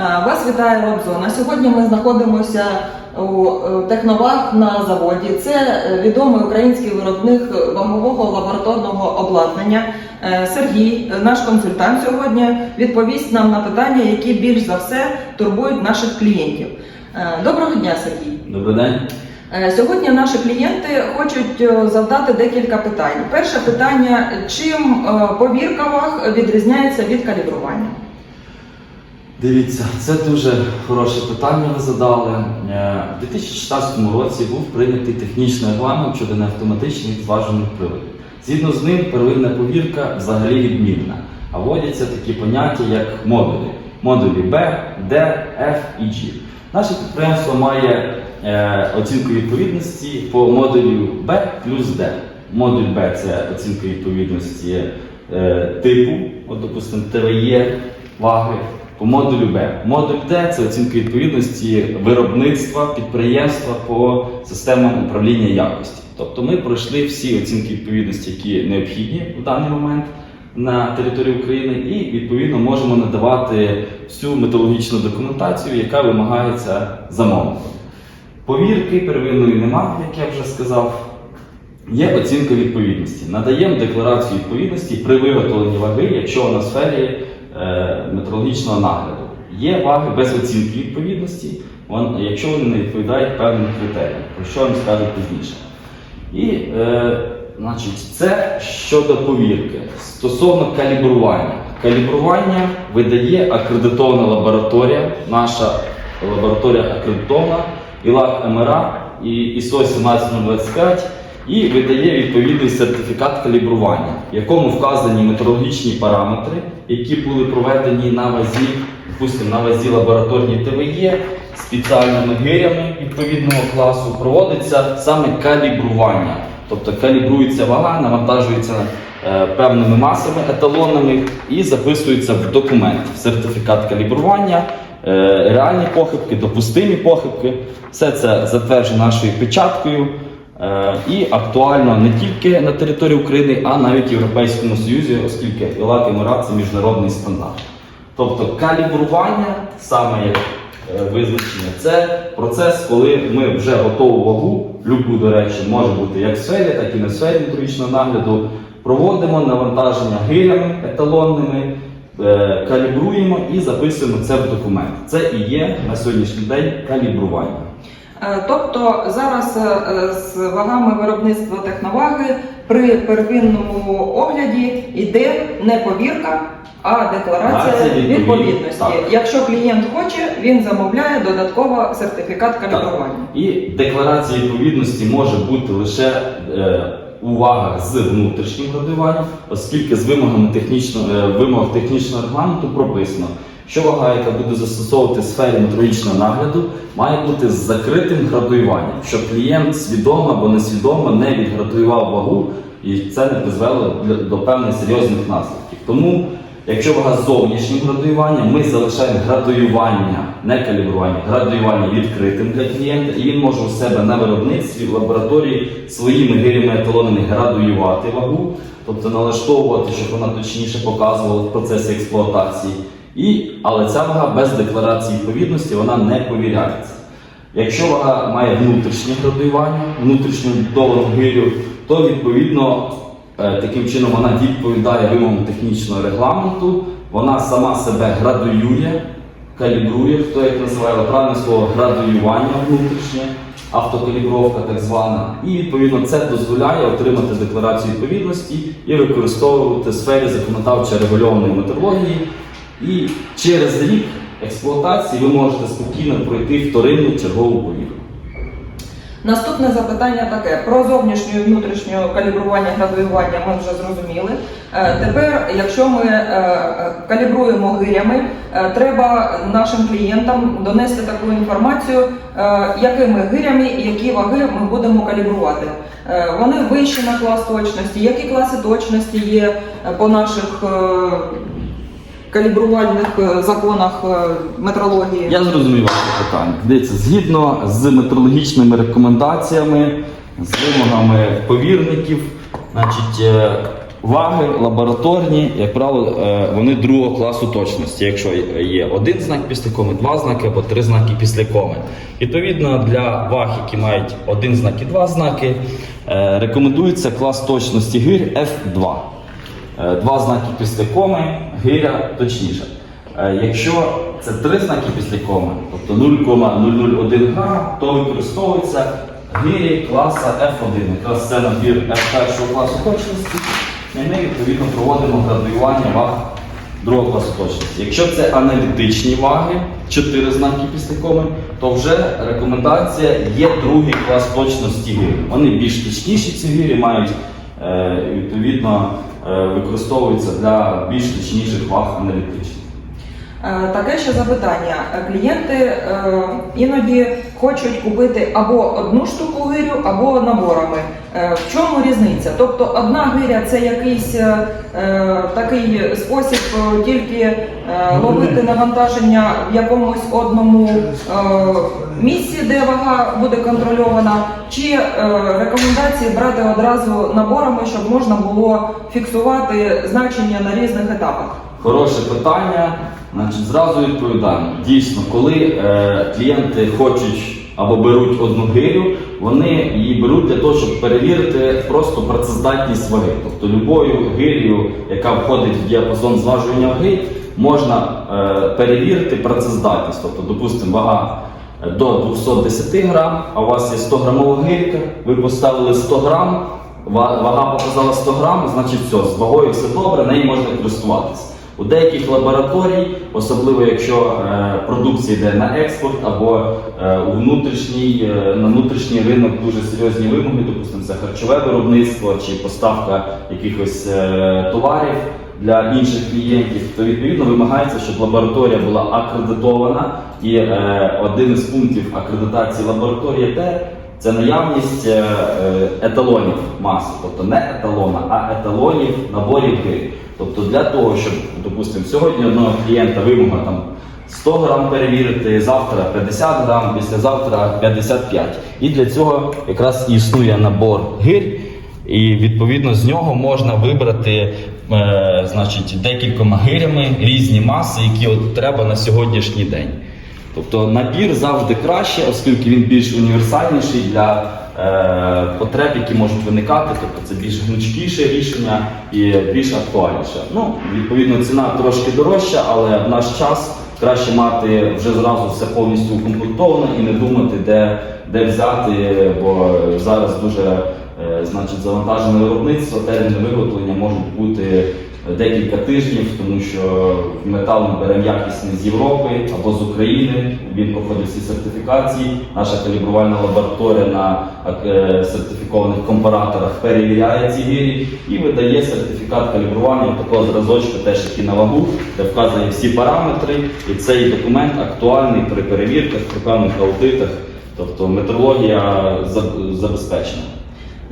Вас вітає Робзона. Сьогодні ми знаходимося у е, Техновах на заводі. Це е, відомий український виробник вагового лабораторного обладнання. Е, Сергій, наш консультант сьогодні, відповість нам на питання, які більш за все турбують наших клієнтів. Доброго дня, Сергій. Добрий день. Сьогодні наші клієнти хочуть завдати декілька питань. Перше питання: чим повірка ваг відрізняється від калібрування? Дивіться, це дуже хороше питання ви задали. Е, У 2016 році був прийнятий технічний регламент щодо неавтоматичних зважених приладів. Згідно з ним, первинна повірка взагалі відмінна, а вводяться такі поняття, як модулі. Модулі B, D, F і G. Наше підприємство має е, оцінку відповідності по модулю B плюс D. Модуль B це оцінка відповідності е, типу, от, допустимо, ТВЄ, ваги, по модулю Б. Модуль Д це оцінка відповідності виробництва, підприємства по системам управління якості. Тобто ми пройшли всі оцінки відповідності, які необхідні в даний момент на території України, і відповідно можемо надавати всю методологічну документацію, яка вимагається замовником. Повірки первинної немає, як я вже сказав. Є оцінка відповідності. Надаємо декларацію відповідності при виготовленні ваги, якщо вона сфері метрологічного нагляду. Є ваги без оцінки відповідності, якщо вони не відповідають певним критеріям, про що вам скажу пізніше. І е, значить, це щодо повірки. Стосовно калібрування. Калібрування видає акредитована лабораторія, наша лабораторія акредитована, ІЛАК МРА і ISO 17025 і видає відповідний сертифікат калібрування, в якому вказані метрологічні параметри, які були проведені на вазі, допустимо, на вазі лабораторній ТВЄ спеціальними гирями відповідного класу проводиться саме калібрування. Тобто калібрується вага, навантажується е, певними масами, еталонами і записується в документ в сертифікат калібрування, е, реальні похибки, допустимі похибки. Все це затверджено нашою печаткою. Е, І актуально не тільки на території України, а навіть в Європейському Союзі, оскільки ІЛАК і МОРА це міжнародний стандарт. Тобто калібрування, саме як е, визначення, це процес, коли ми вже готову вагу, любу, до речі, може бути як в сфері, так і не в сфері метрологічного нагляду, проводимо навантаження гирями еталонними, е, калібруємо і записуємо це в документ. Це і є на сьогоднішній день калібрування. Е, Тобто зараз е, з вагами виробництва техноваги при первинному огляді йде не повірка, а декларація відповідності. Так. Якщо клієнт хоче, він замовляє додатково сертифікат калібрування. І декларація відповідності може бути лише е, у вагах з внутрішнім градуванням, оскільки з вимогами технічного е, вимог технічного регламенту прописано, що вага, яка буде застосовувати сфері метрологічного нагляду, має бути з закритим градуюванням, щоб клієнт свідомо або несвідомо не відградуював вагу, і це не призвело до певних серйозних наслідків. Тому Якщо вага з зовнішнім градуюванням, ми залишаємо градуювання, не калібрування, градуювання відкритим для клієнта, і він може у себе на виробництві в лабораторії своїми гирями еталонами градуювати вагу, тобто налаштовувати, щоб вона точніше показувала в процесі експлуатації. І, але ця вага без декларації відповідності вона не повіряється. Якщо вага має внутрішнє градуювання, внутрішню будовану гирю, то відповідно е, таким чином вона відповідає вимогам технічного регламенту, вона сама себе градуює, калібрує, хто як називає правильне слово градуювання внутрішнє, автокалібровка так звана. І відповідно це дозволяє отримати декларацію відповідності і використовувати в сфері законодавчо регульованої метрології. І через рік експлуатації ви можете спокійно пройти вторинну чергову повірку. Наступне запитання таке: про зовнішнє і внутрішнє калібрування градуювання ми вже зрозуміли. Е, Тепер, якщо ми е, е, калібруємо гирями, треба нашим клієнтам донести таку інформацію, якими гирями і які ваги ми будемо калібрувати. Вони вищі на клас точності, які класи точності є по наших калібрувальних е, законах е, метрології. Я зрозумів ваше питання. Дивіться, згідно з метрологічними рекомендаціями, з вимогами повірників, значить, е, Ваги лабораторні, як правило, вони другого класу точності. Якщо є один знак після коми, два знаки або три знаки після коми. Відповідно, для ваг, які мають один знак і два знаки, рекомендується клас точності гир F2. Е, Два знаки після коми, гиря точніше. Е, Якщо це три знаки після коми, тобто 0,001 грам, то використовується гирі класа F1. Якраз це набір F1 класу точності, і ми відповідно проводимо градуювання ваг другого класу точності. Якщо це аналітичні ваги, 4 знаки після коми, то вже рекомендація є другий клас точності гирі. Вони більш точніші ці гирі мають е, відповідно е, використовуються для більш точніших ваг аналітичних. Е, Таке ще запитання. Клієнти е, іноді хочуть купити або одну штуку гирю, або наборами. В чому різниця? Тобто одна гиря це якийсь такий спосіб е, тільки е, ловити навантаження в якомусь одному е, місці, де вага буде контрольована, чи е, рекомендації брати одразу наборами, щоб можна було фіксувати значення на різних етапах. Хороше питання. Значить, зразу відповідаємо. Дійсно, коли е, клієнти хочуть або беруть одну гирю, вони її беруть для того, щоб перевірити просто працездатність ваги. Тобто любою гир'ю, яка входить в діапазон зважування ваги, можна е, перевірити працездатність. Тобто, допустимо, вага е, до 210 грам, а у вас є 100 грамова гирька, ви поставили 100 грам, вага показала 100 грам, значить все, з вагою все добре, нею можна користуватися. У деяких лабораторій, особливо якщо е, продукція йде на експорт або е, внутрішній, е, на внутрішній ринок дуже серйозні вимоги, допустимо, це харчове виробництво чи поставка якихось товарів для інших клієнтів, то відповідно вимагається, щоб лабораторія була акредитована. І один із пунктів акредитації лабораторії те, це наявність еталонів маси, тобто не еталона, а еталонів наборів гри. Тобто для того, щоб, допустимо, сьогодні одного клієнта вимога там 100 грам перевірити, завтра 50 грам, післязавтра 55. І для цього якраз існує набор гир, і відповідно з нього можна вибрати е, значить, декількома гирями різні маси, які от треба на сьогоднішній день. Тобто набір завжди краще, оскільки він більш універсальніший для потреб, які можуть виникати. Тобто це більш гнучкіше рішення і більш актуальніше. Ну, відповідно, ціна трошки дорожча, але в наш час краще мати вже зразу все повністю укомплектовано і не думати, де, де взяти, бо зараз дуже е, значить, завантажене виробництво, терміни виготовлення можуть бути декілька тижнів, тому що метал ми беремо якісний з Європи або з України. Він проходить всі сертифікації. Наша калібрувальна лабораторія на е, сертифікованих компараторах перевіряє ці гирі і видає сертифікат калібрування такого зразочка, теж який на вагу, де вказані всі параметри. І цей документ актуальний при перевірках, при певних аудитах. Тобто метрологія забезпечена.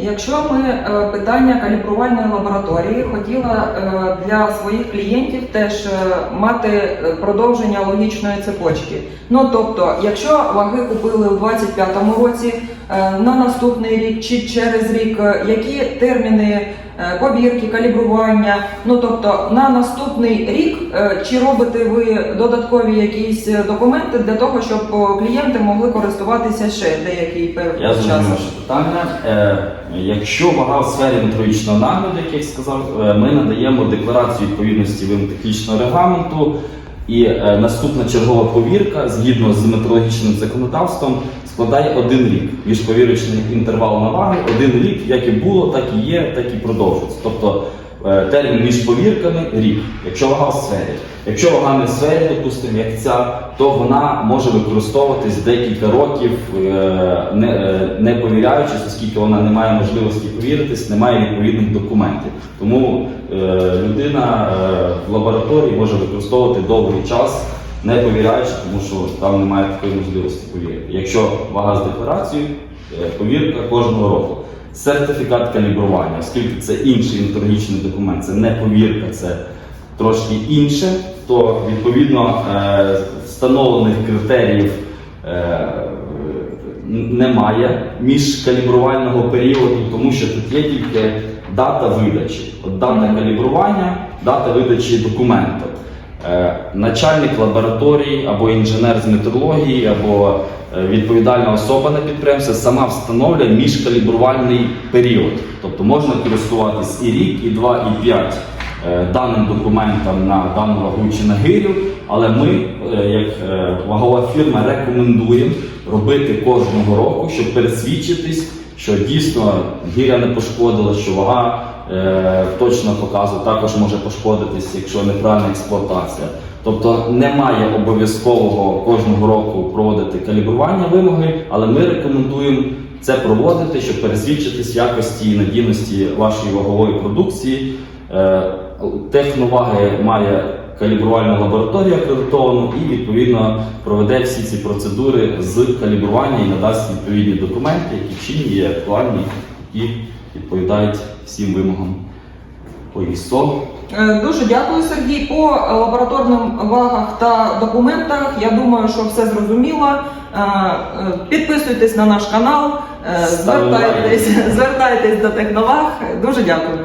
Якщо ми е, питання калібрувальної лабораторії хотіла е, для своїх клієнтів теж е, мати продовження логічної цепочки. Ну тобто, якщо ваги купили у 25-му році на наступний рік чи через рік, які терміни повірки, калібрування, ну тобто на наступний рік, е, чи робите ви додаткові якісь е, документи для того, щоб е, клієнти могли користуватися ще деякий певний Я час? зрозумів ваше питання. Е, якщо вага в сфері метрологічного нагляду, як я сказав, е, ми надаємо декларацію відповідності вимог технічного регламенту. І е, наступна чергова повірка згідно з метрологічним законодавством складає один рік. Міжповірочний інтервал на ваги один рік, як і було, так і є, так і продовжується. Тобто е, термін між повірками рік, якщо вага в сфері. Якщо вага не в сфері, допустимо, як ця, то вона може використовуватись декілька років, е, не, е, не повіряючись, оскільки вона не має можливості повіритись, немає відповідних документів. Тому е, людина е, в лабораторії може використовувати довгий час, не повіряючи, тому що там немає такої можливості повірити. Якщо вага з декларацією, е, повірка кожного року. Сертифікат калібрування, оскільки це інший інтернічний документ, це не повірка, це трошки інше, то відповідно е, встановлених критеріїв немає між калібрувального періоду, тому що тут є тільки дата видачі. От дата калібрування, дата видачі документу. Е, Начальник лабораторії або інженер з метрології, або е, відповідальна особа на підприємстві сама встановлює міжкалібрувальний період. Тобто можна користуватись і рік, і два, і п'ять е, даним документом на дану вагу чи на гирю, але ми, як вагова фірма, рекомендуємо робити кожного року, щоб пересвідчитись, що дійсно гиря не пошкодила, що вага е, точно показує, також може пошкодитись, якщо неправильна експлуатація. Тобто немає обов'язкового кожного року проводити калібрування вимоги, але ми рекомендуємо це проводити, щоб пересвідчитись якості і надійності вашої вагової продукції. Е, Техноваги має калібрувальну лабораторію акредитовану і відповідно проведе всі ці процедури з калібрування і надасть відповідні документи, які чинні є актуальні, які відповідають всім вимогам по ISO. Е, Дуже дякую, Сергій. По лабораторним вагах та документах. Я думаю, що все зрозуміло. Е, е, Підписуйтесь на наш канал, звертайтесь, звертайтесь до техноваг. Дуже дякую.